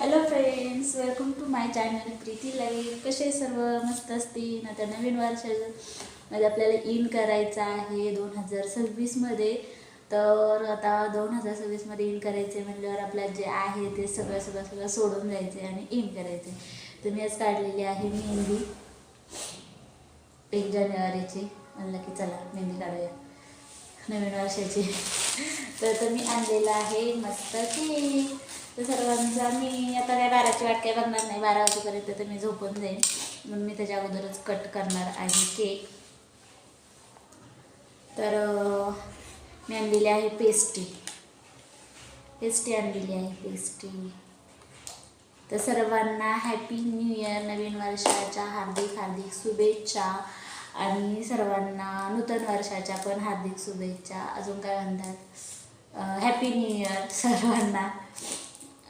Hello friends welcome to my channel Preeti life कसे सर्व? मस्त असतील? आता नवीन वर्षामध्ये आपल्याला इन करायचं आहे दोन हजार सव्वीसमध्ये तर आता दोन हजार सव्वीसमध्ये इन करायचे म्हणल्यावर आपल्याला जे आहे ते सगळं सगळं सगळं सोडून जायचे आणि इन करायचे तर मी आज काढलेली आहे मेहंदी. एक जानेवारीची. म्हणलं की चला मेहंदी काढूया. नवीन वर्षाची. तर तर मी आणलेला आहे मस्त केक. तर सर्वांचा मी आता काय बाराची वाट काय बघणार नाही. बारा वाजेपर्यंत तर मी झोपून जाईन. म्हणून मी त्याच्या अगोदरच कट करणार आहे केक तर मी आणलेली आहे पेस्ट्री पेस्ट्री आणलेली आहे पेस्ट्री तर सर्वांना हॅपी न्यू इयर नवीन वर्षाच्या हार्दिक हार्दिक शुभेच्छा. आणि सर्वांना नूतन वर्षाच्या पण हार्दिक शुभेच्छा. अजून काय म्हणतात? हॅपी न्यू इयर सर्वांना.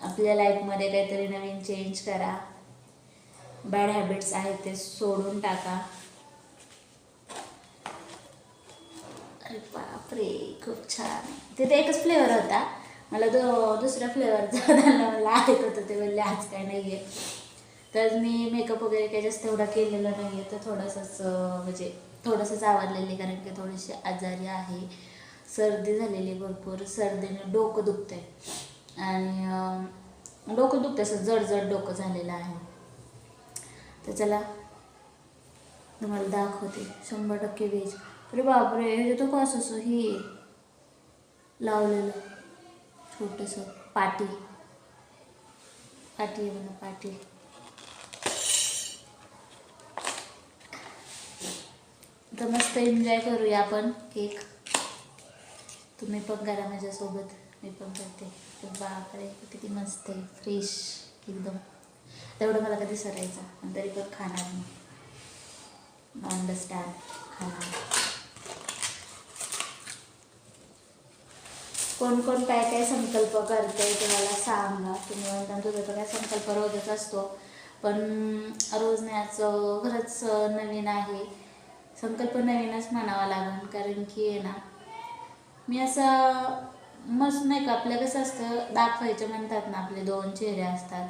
आपल्या लाईफमध्ये काहीतरी नवीन चेंज करा. बॅड हॅबिट्स आहेत ते सोडून टाका. अरे बापरे खूप छान. तिथे एकच फ्लेवर होता. मला तो दुसऱ्या फ्लेवरचा त्यांना मला ऐकत होतं ते बोलले आज काय नाही आहे तर मी मेकअप वगैरे काही जास्त एवढा केलेला नाही आहे तर थोडंसंच म्हणजे थोडंसंच आवडलेली कारण की थोडीशी आजारी आहे. सर्दी झालेली भरपूर. सर्दीने डोकं दुखतं आहे आणि डोकं दुखतं असं जड जड डोकं झालेलं आहे. तर चला तुम्हाला दाखवते. शंभर टक्के वेज अरे बापरे हे तो कसं असं हे? लावलेलं. छोटंसं पाटी. पाटी आहे बघा पाटी. तर मस्त एन्जॉय करूया आपण केक. तुम्ही पण करा माझ्यासोबत. मी पण करते. बापरे किती मस्त आहे. फ्रेश एकदम. तेवढं मला कधी सरायचं पण तरी पण खाणार मी. अंडरस्टँड खाणार. कोण कोण काय काय संकल्प करते ते मला सांगा. तुम्ही म्हणता तुझा तर काय संकल्प रोजच असतो. पण रोज न्यायचं खरंच नवीन आहे. संकल्प नवीनच म्हणावा लागेल कारण की आहे ना मी असं मस्त नाही का आपलं कसं असतं दाखवायचं म्हणतात ना आपले दोन चेहरे असतात.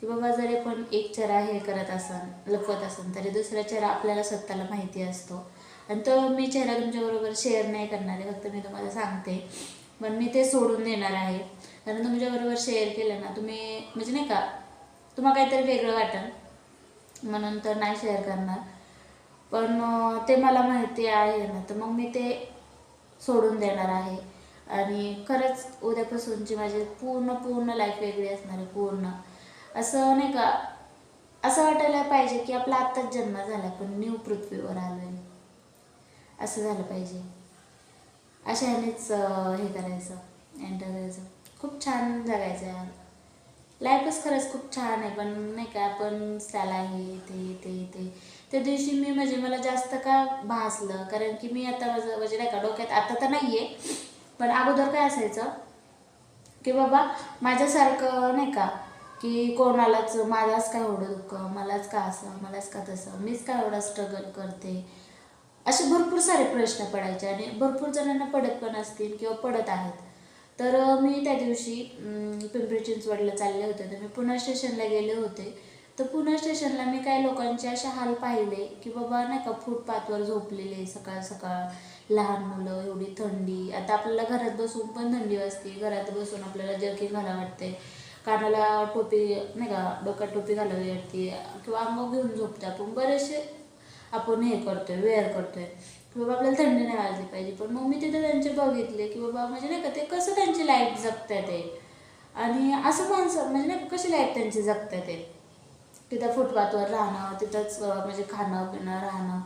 की बाबा जरी पण एक चेहरा हे करत असन लपवत असन तरी दुसरा चेहरा आपल्याला स्वतःला माहिती असतो. आणि तो मी चेहरा तुमच्याबरोबर शेअर नाही करणार आहे फक्त मी तुम्हाला सांगते. पण मी ते सोडून देणार आहे. कारण तुमच्याबरोबर शेअर केलं ना तुम्ही म्हणजे नाही का तुम्हाला काहीतरी वेगळं वाटेल. म्हणून तर नाही शेअर करणार. पण ते मला माहिती आहे ना तर मग मी ते सोडून देणार आहे. आणि खरंच उद्यापासूनची माझी पूर्ण पूर्ण लाईफ वेगळी असणार आहे पूर्ण. असं नाही का असं वाटायला पाहिजे की आपला आत्ताच जन्म झाला पण न्यू पृथ्वीवर आलो आहे असं झालं पाहिजे. अशा ह्यानेच हे करायचं एंटर करायचं. खूप छान जगायचं आहे. लाईफच खरंच खूप छान आहे पण नाही का आपण त्याला हे ते ते ते. त्या दिवशी मी म्हणजे मला जास्त का भासलं कारण की मी आता माझं म्हणजे नाही का डोक्यात आता तर नाही आहे पण अगोदर काय असायचं की बाबा माझ्यासारखं नाही का की कोणालाच माझाच काय एवढं दुःख मलाच का असं मलाच का तसं मीच का एवढा स्ट्रगल करते? असे भरपूर सारे प्रश्न पडायचे आणि भरपूर जणांना पडत पण असतील किंवा पडत आहेत. तर मी त्या दिवशी पिंपरी चिंचवडला चालले होते. तर मी पुणे स्टेशनला गेले होते. तर पुणे स्टेशनला मी काही लोकांचे असे हाल पाहिले की बाबा नाही का फुटपाथवर झोपलेले सकाळ सकाळ लहान मुलं एवढी थंडी. आता आपल्याला घरात बसून पण थंडी वाजते. घरात बसून आपल्याला जर्किंग घाला वाटते. कानाला टोपी नाही का डोक्यात टोपी घालावी वाटते. किंवा अंग घेऊन झोपते आपण. बरेचसे आपण हे करतोय वेअर करतोय. की बाबा आपल्याला थंडी नाही वाजली पाहिजे. पण मग मी तिथे त्यांचे बघितले की बाबा म्हणजे नाही का ते कसं त्यांची लाईफ जगताय ते. आणि असं माणसं म्हणजे नाही कशी लाईफ त्यांची जगताय ते. तिथं फुटपाथवर राहणं तिथंच म्हणजे खाणं पिणं राहणं.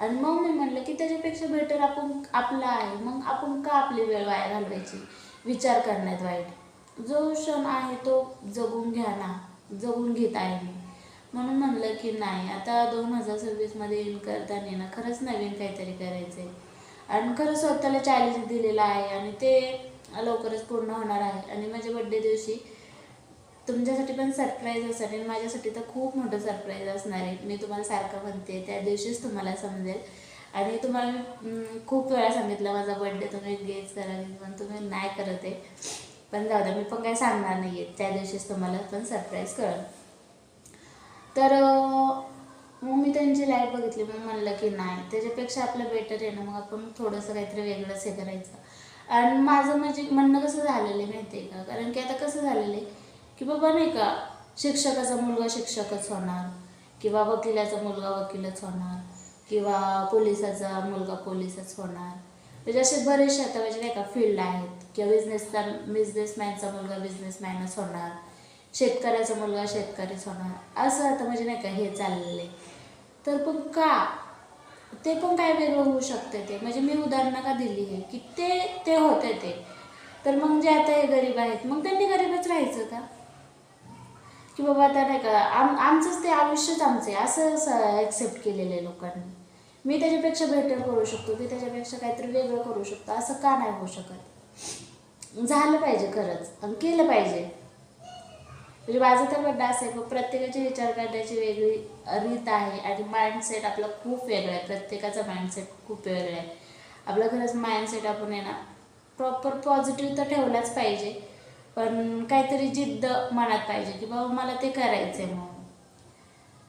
आणि मग मी म्हणलं की त्याच्यापेक्षा बेटर आपण आपला आहे. मग आपण का आपली वेळ वाया घालवायची? विचार करण्यात वाईट. जो क्षण आहे तो जगून घ्या ना. जगून घेत आहे मी. म्हणून म्हणलं की नाही आता दोन हजार सव्वीसमध्ये इन करताना ना खरंच नवीन काहीतरी करायचं आहे आणि खरंच स्वतःला चॅलेंज दिलेलं आहे आणि ते लवकरच पूर्ण होणार आहे. आणि माझ्या बड्डे दिवशी तुमच्यासाठी पण सरप्राईज असणार आणि माझ्यासाठी तर खूप मोठं सरप्राईज असणार आहे. मी तुम्हाला सारखं म्हणते त्या दिवशीच तुम्हाला समजेल. आणि तुम्हाला मी खूप वेळा सांगितलं माझा बड्डे तुम्ही गेस करा पण तुम्ही नाही करत आहे. पण जाऊ द्या मी पण काही सांगणार नाही आहे त्या दिवशीच तुम्हाला पण सरप्राईज कळेल. तर मग मी त्यांची लाईफ बघितली मग म्हणलं की नाही. त्याच्यापेक्षा आपलं बेटर आहे ना मग आपण थोडंसं काहीतरी वेगळंच हे करायचं. आणि माझं म्हणजे म्हणणं कसं झालेलं आहे माहिती आहे का? कारण की आता कसं झालेलं आहे की बाबा नाही का शिक्षकाचा मुलगा शिक्षकच होणार किंवा वकिलाचा मुलगा वकीलच होणार किंवा पोलिसाचा मुलगा पोलिसच होणार. म्हणजे असे बरेचसे आता म्हणजे नाही का फील्ड आहेत किंवा बिझनेसचा बिझनेसमॅनचा मुलगा बिझनेसमॅनच होणार शेतकऱ्याचा मुलगा शेतकरीच होणार. असं आता म्हणजे नाही का हे चाललेलं आहे तर पण का? ते पण काय वेगळं होऊ शकते ते. म्हणजे मी उदाहरणं का दिली आहे की ते ते होते ते. तर मग जे आता हे गरीब आहेत मग त्यांनी गरीबच राहायचं का? की बाबा आता नाही का आम आमचंच ते आयुष्यच आमचं आहे असं ॲक्सेप्ट केलेलं आहे लोकांनी. मी त्याच्यापेक्षा बेटर करू शकतो मी त्याच्यापेक्षा काहीतरी वेगळं करू शकतो असं का नाही होऊ शकत? झालं पाहिजे खरंच आणि केलं पाहिजे. म्हणजे माझं तर म्हणणं असं आहे प्रत्येकाचे विचार करण्याची वेगळी रीत आहे आणि माइंडसेट आपला खूप वेगळा आहे प्रत्येकाचा माइंडसेट खूप वेगळा आहे. आपलं खरंच माइंडसेट आपण आहे ना प्रॉपर पॉझिटिव्ह तर ठेवलाच पाहिजे. पण काहीतरी जिद्द मनात पाहिजे की बाबा मला ते करायचं आहे म्हणून.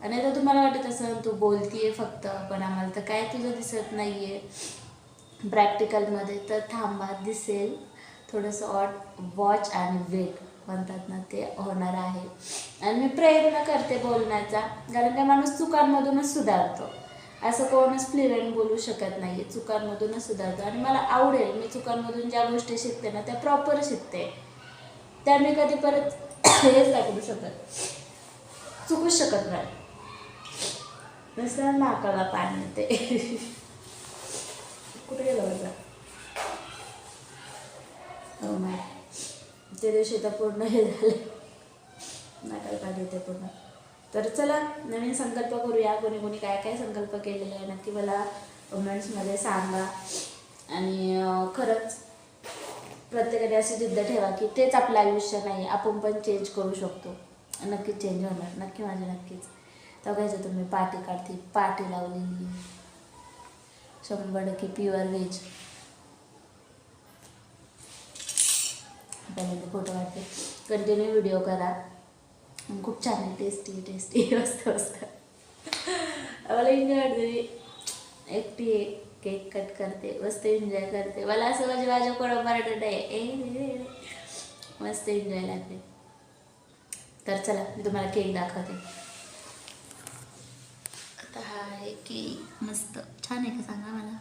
आणि आता तुम्हाला वाटत असं तू बोलतीये फक्त पण आम्हाला तर काय तुझं दिसत नाही आहे प्रॅक्टिकलमध्ये तर थांबा दिसेल. थोडंसं ऑट वॉच आणि वेट म्हणतात ना ते होणार आहे. आणि मी प्रयत्न करते बोलण्याचा कारण त्या माणूस चुकांमधूनच सुधारतो. असं कोणच फ्लुएंट बोलू शकत नाही आहे चुकांमधूनच सुधारतो. आणि मला आवडेल मी चुकांमधून ज्या गोष्टी शिकते ना त्या प्रॉपर शिकते. त्या मी कधी परत हेच नाही करू शकत चुकूच शकत नाही. नुसतं नाकाला पाणी ते कुठे गेलं बघा हो माय. त्या दिवशी तर पूर्ण हे झालं. नाकाला पाणी येते पूर्ण. तर चला नवीन संकल्प करूया. कोणी कोणी काय काय संकल्प केलेले आहे नक्की मला कमेंट्समध्ये सांगा. आणि खरंच प्रत्येकाने अशी जिद्द ठेवा की तेच आपलं आयुष्य नाही आपण पण चेंज करू शकतो. नक्कीच चेंज होणार. नक्की माझे नक्कीच. बघायचं तुम्ही पाटी काढते. पाटी लावलेली. शंभर टक्के प्युअर व्हेज पहिल्यांदा फोटो वाटते कंटिन्यू व्हिडिओ करा. खूप छान आहे. टेस्टी टेस्टी मस्त मस्त. मला एन्जॉय वाटते एकटी आहे. केक कट करते मस्त एन्जॉय करते. मला असं म्हणजे माझ्या कोणा मराठा आहे मस्त एन्जॉय लागते. तर चला मी तुम्हाला केक दाखवते. आता हा आहे केक. मस्त. छान आहे का सांगा मला?